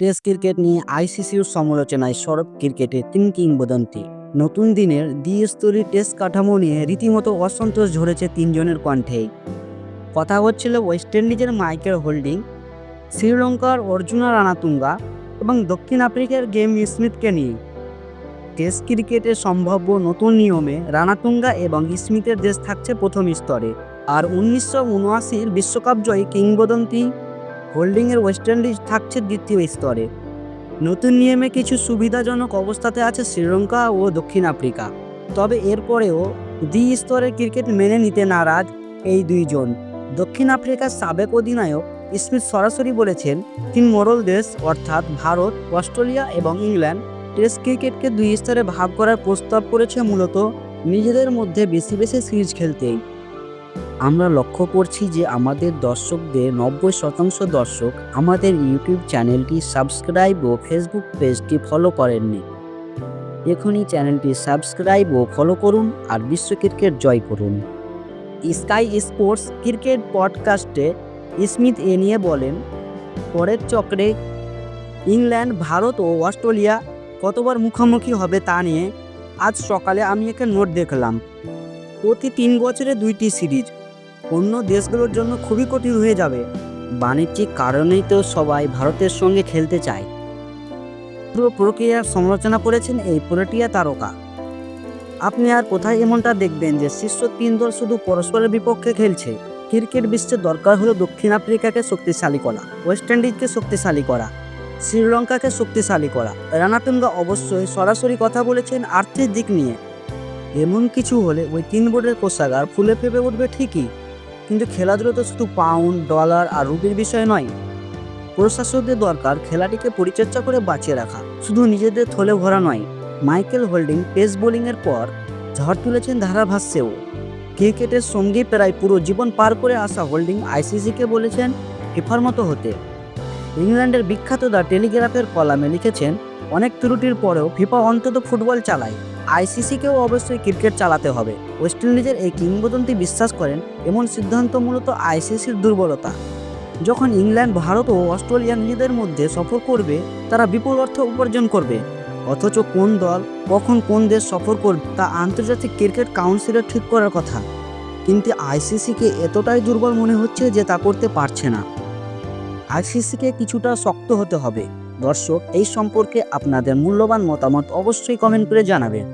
Test cricket নিয়ে আইসিসির সমালোচনায় সরব ক্রিকেটের তিন কিংবদন্তি। নতুন দিনের দ্বিস্তরী টেস্ট কাঠামো নিয়ে রীতিমতো অসন্তোষ ঝরেছে তিনজনের কণ্ঠেই। কথা হচ্ছিল ওয়েস্ট ইন্ডিজের মাইকেল হোল্ডিং, শ্রীলঙ্কার অর্জুনা রানাতুঙ্গা এবং দক্ষিণ আফ্রিকার গেম স্মিথকে নিয়ে। টেস্ট ক্রিকেটের সম্ভাব্য নতুন নিয়মে রানাতুঙ্গা এবং স্মিথের দেশ থাকছে প্রথম স্তরে, আর উনিশশো উনআশির বিশ্বকাপ জয়ী কিংবদন্তি হোল্ডিংয়ের ওয়েস্ট ইন্ডিজ থাকছে দ্বিতীয় স্তরে। নতুন নিয়মে কিছু সুবিধাজনক অবস্থাতে আছে শ্রীলঙ্কা ও দক্ষিণ আফ্রিকা। তবে এরপরেও দ্বি স্তরের ক্রিকেট মেনে নিতে নারাজ এই দুইজন। দক্ষিণ আফ্রিকার সাবেক অধিনায়ক স্মিথ সরাসরি বলেছেন, তিন মোরল দেশ, অর্থাৎ ভারত, অস্ট্রেলিয়া এবং ইংল্যান্ড, টেস্ট ক্রিকেটকে দুই স্তরে ভাগ করার প্রস্তাব করেছে মূলত নিজেদের মধ্যে বেশি বেশি সিরিজ খেলতেই। আমরা লক্ষ্য করছি যে আমাদের দর্শকদের নব্বই শতাংশ দর্শক আমাদের ইউটিউব চ্যানেলটি সাবস্ক্রাইব ও ফেসবুক পেজটি ফলো করেননি। এখনই চ্যানেলটি সাবস্ক্রাইব ও ফলো করুন আর বিশ্ব ক্রিকেট জয় করুন। স্কাই স্পোর্টস ক্রিকেট পডকাস্টে স্মিথ এ নিয়ে বলেন, পরের চক্রে ইংল্যান্ড, ভারত ও অস্ট্রেলিয়া কতবার মুখোমুখি হবে তা নিয়ে আজ সকালে আমি একটা নোট দেখলাম। প্রতি তিন বছরে দুইটি সিরিজ অন্য দেশগুলোর জন্য খুবই কঠিন হয়ে যাবে। বাণিজ্যিক কারণেই তো সবাই ভারতের সঙ্গে খেলতে চায়। পুরো প্রক্রিয়ার সমালোচনা করেছেন এই প্রোটিয়া তারকা। আপনি আর কোথায় এমনটা দেখবেন যে শীর্ষ তিন দল শুধু পরস্পরের বিপক্ষে খেলছে? ক্রিকেট বিশ্বে দরকার হলো দক্ষিণ আফ্রিকাকে শক্তিশালী করা, ওয়েস্ট ইন্ডিজকে শক্তিশালী করা, শ্রীলঙ্কাকে শক্তিশালী করা। রানাতুঙ্গা অবশ্যই সরাসরি কথা বলেছেন আর্থিক দিক নিয়ে। এমন কিছু হলে ওই তিন বোর্ডের কোষাগার ফুলে ফেপে উঠবে ঠিকই। কিন্তু খেলাধুলো তো শুধু পাউন্ড ডলার আর রুপির বিষয় নয়। প্রশাসকদের দরকার খেলাটিকে পরিচর্যা করে বাঁচিয়ে রাখা। শুধু নিজেদের থলে ভরা নয়, মাইকেল হোল্ডিং পেস বোলিংয়ের পর ঝড় তুলেছেন ধারাভাষ্যেও। ক্রিকেটের সঙ্গে প্রায় পুরো জীবন পার করে আসা হোল্ডিং আইসিসিকে বলেছেন ফিফার মতো হতে। ইংল্যান্ডের বিখ্যাত দ্য টেলিগ্রাফের কলামে লিখেছেন অনেক ত্রুটির পরেও ফিফা অন্তত ফুটবল চালায়। আইসিসিকেও অবশ্যই ক্রিকেট চালাতে হবে। ওয়েস্ট ইন্ডিজের এই কিংবদন্তি বিশ্বাস করেন, এমন সিদ্ধান্ত মূলত আইসিসির দুর্বলতা। যখন ইংল্যান্ড, ভারত ও অস্ট্রেলিয়া নিজেদের মধ্যে সফর করবে, তারা বিপুল অর্থ উপার্জন করবে। অথচ কোন দল কখন কোন দেশ সফর করবে, তা আন্তর্জাতিক ক্রিকেট কাউন্সিলের ঠিক করার কথা। কিন্তু আইসিসিকে এতটাই দুর্বল মনে হচ্ছে যে তা করতে পারছে না। আইসিসিকে কিছুটা শক্ত হতে হবে। দর্শক এই সম্পর্কে আপনাদের মূল্যবান মতামত অবশ্যই কমেন্ট করে জানাবেন।